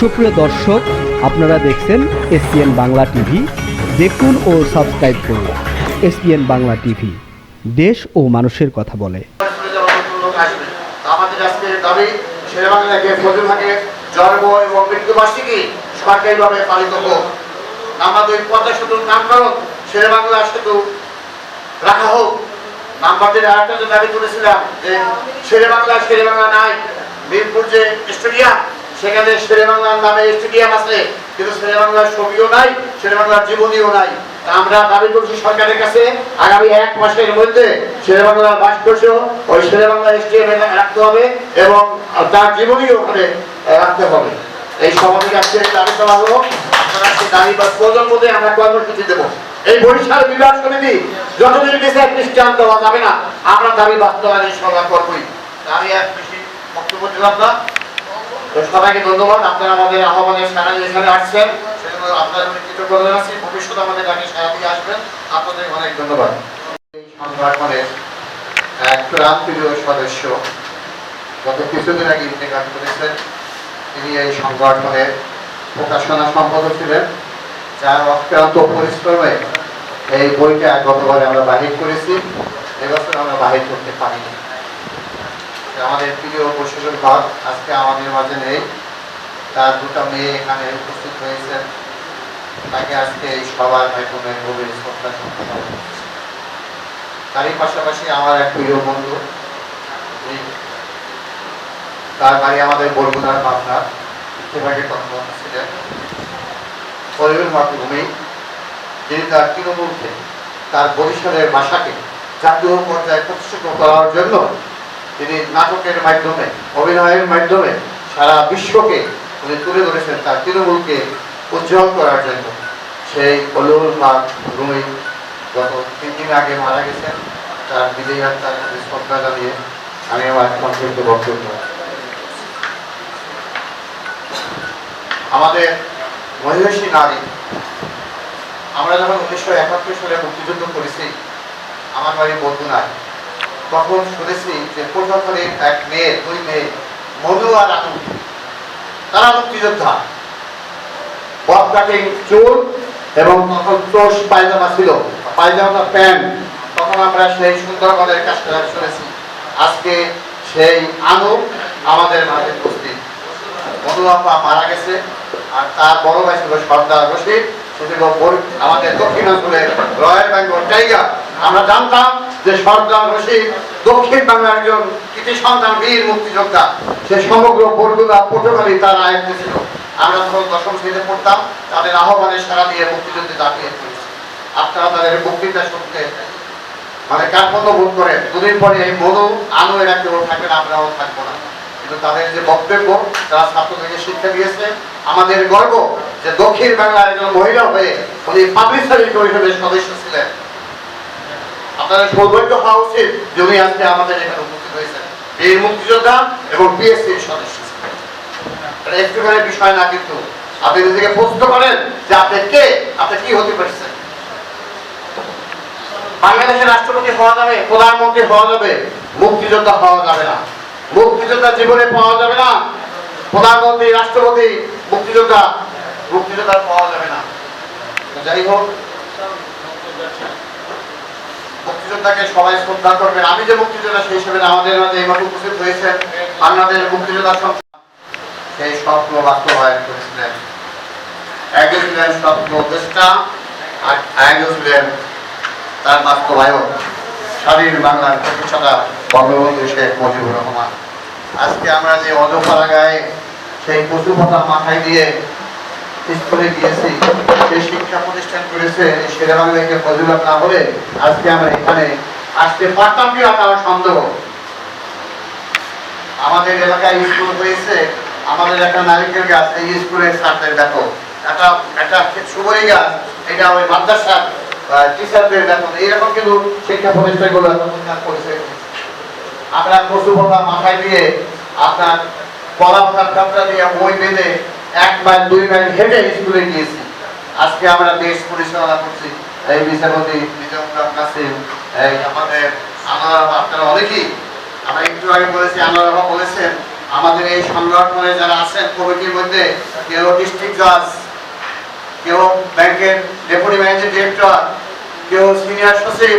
সুপ্রিয় দর্শক, আপনারা দেখছেন এসপিএন বাংলা টিভি। দেখুন ও সাবস্ক্রাইব করুন এসপিএন বাংলা টিভি। দেশ ও মানুষের কথা বলে। আমাদের জন্ম এবং মৃত্যু বার্ষিকী সরকারিভাবে পালিত হোক। সেতু রাখা হোক। আরেকটা দাবি যে শেরে বাংলা শেরে নাই যে স্টেডিয়াম সেখানে শেরে বাংলার নামে স্টেডিয়াম আছে, কিন্তু শেরে বাংলার ছবিও নাই শেরে বাংলার জীবনীও নাই। আমরা দাবি করছি সরকারের কাছে, আগামী এক মাসের মধ্যে শেরে বাংলার ভাস্কর্য ওই শেরে বাংলা স্টেডিয়ামে রাখতে হবে এবং তার জীবনীও ওখানে রাখতে হবে। এই সমাবেশ আজকে দাবি করা হলো, আপনারা সেই দাবি বা প্রজন্ম দিয়ে আমরা কর্মসূচি দেবো। এই বরিশাল বিভাগ সমিতি যতদিন দেশে খ্রিস্টান দেওয়া যাবে না। আমরা দাবি বাস্তবায়নের সভা করবই। আমি এক বেশি বক্তব্য দিলাম না। সবাইকে ধন্যবাদ। আপনারা আমাদের আহ্বানের সারা এখানে আসছেন আপনাদের ভবিষ্যতে আমাদের সারা আসবেন। আপনাদের অনেক ধন্যবাদ। কিছুদিন আগে করেছেন। তিনি এই ছিলেন। যার পরিশ্রমে এই বইটা গতবারে আমরা বাহির করেছি। এবছর আমরা বাহির করতে পারিনি। আমাদের প্রিয় প্রশাসক ভাগ, আজকে আমাদের মাঝে নেই। তার দুটো মেয়ে এখানে উপস্থিত হয়েছেন তাকে আজকে এই সবার মাধ্যমে গভীর শ্রদ্ধা তারই পাশাপাশি আমার এক প্রিয় বন্ধু তার বাড়ি আমাদের বরগুনার পাবনার সেভাবে কর্মরত ছিলেন। পরিবেশ মাতৃভূমি যিনি তার তৃণমূলকে, তার বরিশালের ভাষাকে জাতীয় পর্যায়ে প্রতিষ্ঠিত করার জন্য তিনি নাটকের মাধ্যমে, অভিনয়ের মাধ্যমে সারা বিশ্বকে উনি তুলে ধরেছেন তার তৃণমূলকে উজ্জ্বল করার জন্য। সেই অলুল মাঘ রুমি গত তিন দিন আগে মারা গেছেন। তার বিজয়ী আত্মার শ্রদ্ধা জানিয়ে আমি আমার সংক্ষিপ্ত বক্তব্য আমাদের মহিষী নারী, আমরা যখন উনিশশো একাত্তর সালে মুক্তিযুদ্ধ করেছি, আমার বাড়ি বন্ধুনায় তখন শুনেছি যে পটুয়াখালীর এক মেয়ে, দুই মেয়ে, মধু আর আনু তারা মুক্তিযোদ্ধা। চুল এবং তখন পায়জামা ছিল পায়জামা প্যান্ট। তখন আমরা সেই শুনেছি। আজকে সেই আনু আমাদের মাঝে উপস্থিত। মধু আপা মারা গেছে আর তার বড় ভাই ছিল সর্দার রশিদ। আমাদের দক্ষিণাঞ্চলের রয়্যাল বেঙ্গল টাইগার। আমরা জানতাম যে সর্দার রশিদ দক্ষিণ বাংলার একজন কৃতি সন্তান, বীর মুক্তিযোদ্ধা, সে সমগ্র বরগুনা পটুয়াখালী তার আয়ত্তে ছিল। আমরা যখন দশম শ্রেণীতে পড়তাম, তাদের আহ্বানে সারা দিয়ে মুক্তিযুদ্ধে দাঁড়িয়ে আপনারা তাদের বক্তৃতা শুনতে মানে কাঠমান্ড বোধ করে দুদিন পরে এই মনু আলো এরা কেউ থাকবেন আমরাও থাকব না। কিন্তু তাদের যে বক্তব্য, তারা ছাত্রদেরকে শিক্ষা দিয়েছে। আমাদের গর্ব যে দক্ষিণ বাংলার একজন মহিলা হয়ে উনি পাবলিক সার্ভিস পরিষদের সদস্য ছিলেন। আপনাদের সৌভাগ্য হওয়া উচিত যে উনি আজকে আমাদের এখানে উপস্থিত হয়েছেন। বীর মুক্তিযোদ্ধা এবং বিএসসির সদস্য। এটা একটুখানি বিষয় না, কিন্তু আপনি নিজেকে প্রশ্ন করেন যে আপনি কে? আপনি কি হতে পারছেন? বাংলাদেশের রাষ্ট্রপতি হওয়া যাবে, প্রধানমন্ত্রী হওয়া যাবে, মুক্তিযোদ্ধা হওয়া যাবে না। মুক্তিযোদ্ধা জীবনে পাওয়া যাবে না। প্রধানমন্ত্রী, রাষ্ট্রপতি, মুক্তিযোদ্ধা মুক্তিযোদ্ধা পাওয়া যাবে না। যাই হোক মুক্তিযোদ্ধাকে সবাই শ্রদ্ধা করবেন। আমি যে মুক্তিযোদ্ধা, সেই হিসেবে আমাদের মাঝে এইভাবে উপস্থিত হয়েছেন বাংলাদেশ মুক্তিযোদ্ধা সংস্থা সেই স্বপ্ন বাস্তবায়ন করেছিলেন। একজন ছিলেন স্বপ্ন উপদেষ্টা আর একজন ছিলেন তার বাস্তবায়ন। স্বাধীন বাংলার প্রতিষ্ঠাতা বঙ্গবন্ধু শেখ মুজিবুর রহমান। আজকে আমরা যে অজপাড়াগায় সেই কচু মাথায় দিয়ে স্কুলে গিয়েছি সেই শিক্ষা প্রতিষ্ঠান করেছে সেরা বাংলাকে ফজিলত না হলে আজকে আমরা এখানে আসতে পারতাম কি আমার সন্দেহ। আমাদের এলাকায় স্কুল হয়েছে, আমাদের একটা নারিকেল গাছ, এই স্কুলের ছাত্রের দেখো। একটা একটা সুবরি গাছ, এটা ওই মাদ্রাসার টিচারদের দেখো। এইরকম কিন্তু শিক্ষা প্রতিষ্ঠানগুলো করেছে। আমরা কচু মাথায় দিয়ে আপনার কলা পাতার কাপড়া দিয়ে বই বেঁধে এক মাইল, দুই মাইল হেঁটে স্কুলে গিয়েছি। আজকে আমরা দেশ পরিচালনা করছি। এই বিচারপতি নিজামুল্লাহ কাসিম আমাদের আনারা আপনারা অনেকেই, আমরা একটু আগে বলেছি আনারা বলেছেন, আমাদের এই সংগঠনে যারা আছেন কমিটির মধ্যে কেউ ডিস্ট্রিক্ট জাজ, কেউ ব্যাংকের ডেপুটি ম্যানেজিং ডিরেক্টর কেউ সিনিয়র সচিব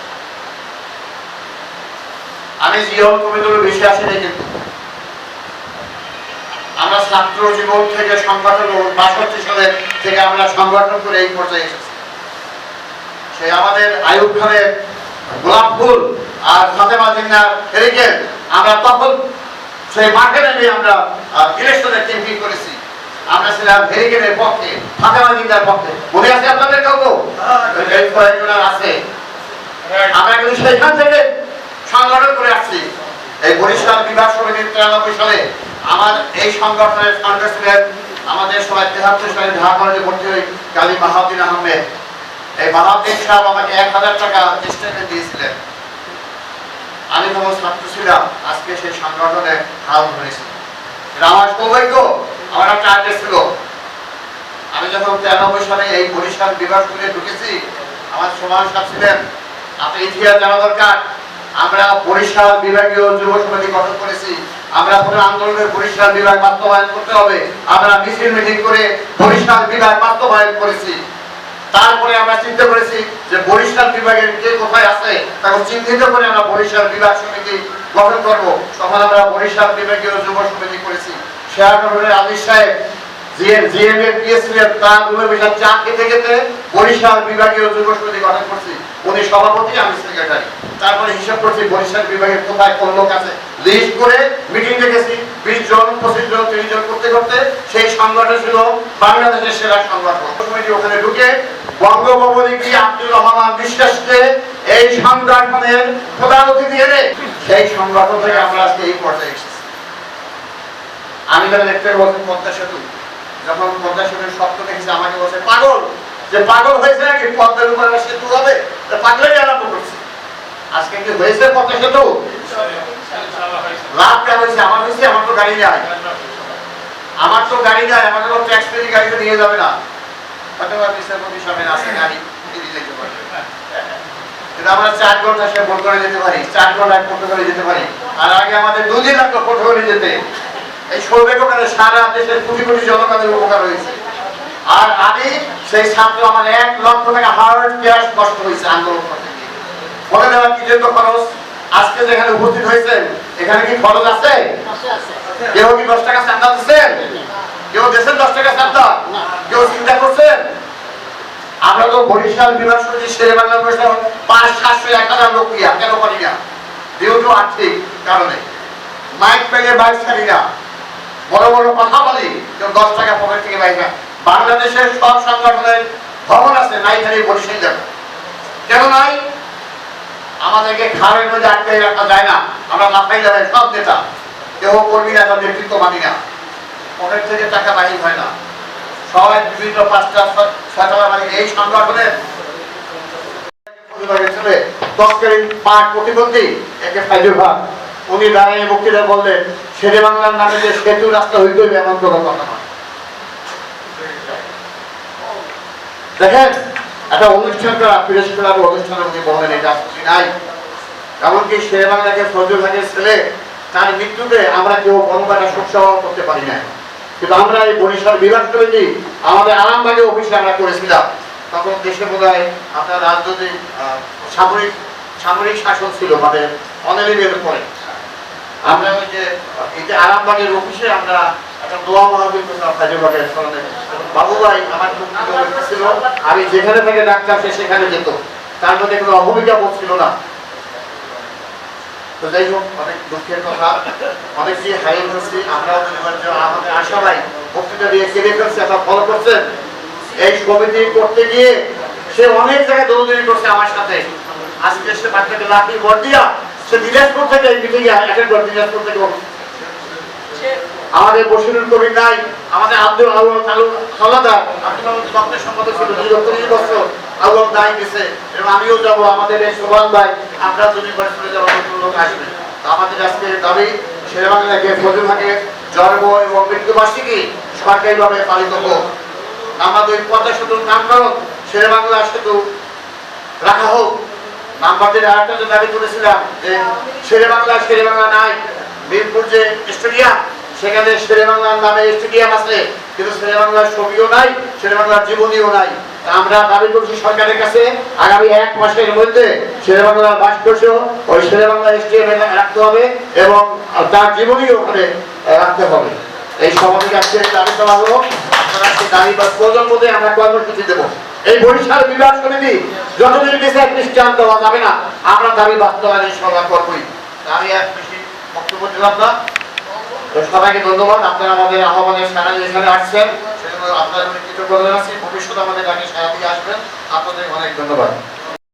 আমি জীবন কবিতার বেশি আসি নাই কিন্তু আমরা ছাত্র জীবন থেকে সংগঠন বাষট্টি সালে থেকে আমরা সংগঠন করে এই পর্যায়ে এসেছি। সে আমাদের আয়ুব খানের গোলাপ ফুল আর ফাতেমা জিন্নার হেরিকেন আমরা তখন সেই মাঠে নেমে আমরা ইলেকশনে ক্যাম্পিং করেছি। আমরা ছিলাম হেরিকেনের পক্ষে ফাতেমা জিন্নার পক্ষে। মনে আছে আপনাদের কাউ এই কয়েকজন আছে। আমরা কিন্তু সেখান থেকে সংগঠন করে আসছি। এই বরিশাল বিভাগ সমিতির তিরানব্বই সালে আমার এই সংগঠনের ফাউন্ডার ছিলেন আমাদের সবাই তেহাত্তর সালে ঢাকা কলেজে ভর্তি হই কালী বাহাউদ্দিন আহমেদ। এই বাহাউদ্দিন সাহেব আমাকে এক হাজার টাকা স্টেটমেন্ট দিয়েছিলেন। আমি তখন ছাত্র ছিলাম, আজকে সেই সংগঠনে হাল ধরেছি। আমার সৌভাগ্য, আমার একটা আদেশ ছিল। আমি যখন তিরানব্বই সালে এই বরিশাল বিভাগ স্কুলে ঢুকেছি, আমার সমাজ সাহেব ছিলেন আপনি ইতিহাস জানা দরকার। আমরা বরিশাল বিভাগীয় যুব সমিতি গঠন করেছি। আমরা পুরো আন্দোলনের বরিশাল বিভাগ বাস্তবায়ন করতে হবে। আমরা মিছিল মিটিং করে বরিশাল বিভাগ বাস্তবায়ন করেছি। তারপরে আমরা চিন্তা করেছি যে বরিশাল বিভাগের কে কোথায় আছে, তাকে চিহ্নিত করে আমরা বরিশাল বিভাগ সমিতি গঠন করব। তখন আমরা বরিশাল বিভাগীয় যুব সমিতি করেছি। শেয়ারগড়ের আদিস সাহেব। জিএম জিএম এর পিএসসি তার রুমে বসে চা খেতে খেতে বরিশাল বিভাগীয় যুব সমিতি গঠন করছি। উনি সভাপতি, আমি সেক্রেটারি তারপরে হিসাব করছি বরিশাল বিভাগের কোথায় কোন লোক আছে। লিস্ট করে মিটিং রেখেছি বিশ জন, পঁচিশ জন, তিরিশ জন করতে করতে সেই সংগঠন ছিল বাংলাদেশের সেরা সংগঠন। সমিতি ওখানে ঢুকে বঙ্গভবনে গিয়ে আব্দুর রহমান বিশ্বাসকে এই সংগঠনের প্রধান অতিথি এনে সেই সংগঠন থেকে আমরা আজকে এই পর্যায়ে এসেছি। আমি তাহলে দেখতে বলছি পদ্মা সেতু। যখন পদ্মা সেতুর স্বপ্ন দেখেছি আমাকে বলছে, পাগল! যে পাগল হয়েছে নাকি? পদ্মার উপরে সেতু হবে? তা পাগলেই আরম্ভ করছে। আজকে কি হয়েছে পদ্মা সেতু? লাভ কেন হয়েছে? আমার হয়েছে, আমার তো গাড়ি নেই। আমার তো গাড়ি তো ট্যাক্স গাড়িতে নিয়ে যাবে না। আমরা চার ঘণ্টা সে ভোট করে যেতে পারি, চার ঘণ্টা যেতে পারি। আর আগে আমাদের দুদিন লাগতো ভোট করে যেতে এই সৌভাগ্য সারা দেশের কোটি কোটি জনগণের উপকার হয়েছে। আর আমি সেই ছাত্র আমার এক লক্ষ টাকা হার্ড ক্যাশ নষ্ট হয়েছে আন্দোলন করতে। বলে দেওয়া কি জন্য খরচ? আজকে যেখানে উপস্থিত হয়েছেন এখানে কি খরচ আছে? কেউ কি দশ টাকা চান্দা দিচ্ছেন? কেউ দেশের দশ টাকা চান্দা কেউ চিন্তা করছেন? আমরা তো বরিশাল বিভাগ সমিতি শেরে বাংলা বরিশাল পাঁচ সাতশো এক হাজার লোক নিয়ে কেন পারি না? যেহেতু আর্থিক কারণে। মাইক পেলে বাইক ছাড়ি না। বড় বড় কথা বলি কেউ দশ টাকা পকেট থেকে বাইক না। বাংলাদেশের সব সংগঠনের ভবন আছে নাই খালি বরিশাল যাবে কেন নাই? আমাদেরকে খালের মধ্যে আটকে রাখা যায় না। আমরা মাথায় যাবে সব নেতা, কেউ কর্মী নেতা নেতৃত্ব মানি না। পকেট থেকে টাকা বাহির হয় না। সবাই বিভিন্ন পাঁচটা ছয়টা মানে এই সংগঠনের উনি দাঁড়িয়ে বক্তৃতা বললেন শেরে বাংলার নামে যে সেতু রাস্তা হইতে এমন কোনো কথা নয় দেখেন, একটা অনুষ্ঠান করা ফিরেস করার অনুষ্ঠানের উনি বলেন, এটা আসলে নাই। এমনকি শেরে বাংলাকে ফজল ভাগের ছেলে, তার মৃত্যুতে আমরা কেউ গণবাটা শোক সভা করতে পারি না কিন্তু আমরা এই বরিশাল বিভাগ সমিতি আমাদের আরামবাগে অফিসে আমরা করেছিলাম। তখন দেশে বোধ হয় আপনার রাজনৈতিক সামরিক সামরিক শাসন ছিল মানে অনেলিভের পরে আমরা ওই যে, এই যে আরামবাগের অফিসে আমরা ছিল। আমি যেখানে থেকে ডাক্তার সে সেখানে যেত। তার মধ্যে কোনো অভূমিকা বোধ না। তো যাই হোক, অনেক দুঃখের কথা। অনেকটি হারিয়ে ফেলছি। আমরাও আমাদের আশা ভাই বক্তৃতা দিয়ে কেড়ে ফেলছে, আপনারা ফলো করছেন। এই সমিতি করতে গিয়ে সে অনেক জায়গায় দৌড়দৌড়ি করছে আমার সাথে। আজকে সে বাচ্চাকে লাঠি ভর দিয়া, সে দিনাজপুর থেকে এই মিটিং অ্যাটেন্ড করে দিনাজপুর থেকে আমাদের বসিরুল কবির নাই, আমাদের আব্দুল আলম আলু হালাদার আব্দুল আলম সম্পাদক ছিল বছর আলম নাই গেছে আমিও যাব, আমাদের এই সোহান ভাই আমরা যাব লোক আসবে। আমাদের আজকে দাবি ফজলহাটে জন্ম এবং মৃত্যুবার্ষিকী সরকারিভাবে পালিত হোক। আমাদের পদ্মা সেতুর নামকরণ শেরেবাংলা সেতু রাখা হোক। নাম্বারদের আরেকটা দাবি করেছিলাম, যে শেরে বাংলা শেরে বাংলা নাই, মিরপুর যে স্টেডিয়াম সেখানে শেরে বাংলার নামে স্টেডিয়াম আছে, কিন্তু শেরে বাংলার ছবিও নাই শেরে বাংলার জীবনীও নাই। আমরা দাবি করছি সরকারের কাছে, আগামী এক মাসের মধ্যে শেরে বাংলার ভাস্কর্য ওই শেরে বাংলা স্টেডিয়ামে রাখতে হবে এবং তার জীবনীও ওখানে রাখতে হবে। এই সমাজে আজকে দাবি করা হলো, আপনারা দাবি বা প্রয়োজন আমরা কর্মসূচি দেবো। এই বরিশাল বিভাগ সমিতি যতদিন দেশে খ্রিস্টান দেওয়া যাবে না। আমরা দাবি বাস্তবায়ন ইনশাল্লাহ করবই। আমি এক বেশি বক্তব্য দিলাম না। তো সবাইকে ধন্যবাদ। আপনারা আমাদের আহ্বানের সারা এখানে আসছেন। সেজন্য আপনাদের কৃতজ্ঞতা জানাচ্ছি। ভবিষ্যতে আমাদের ডাকে সারা দিয়ে আসবেন। আপনাদের অনেক ধন্যবাদ।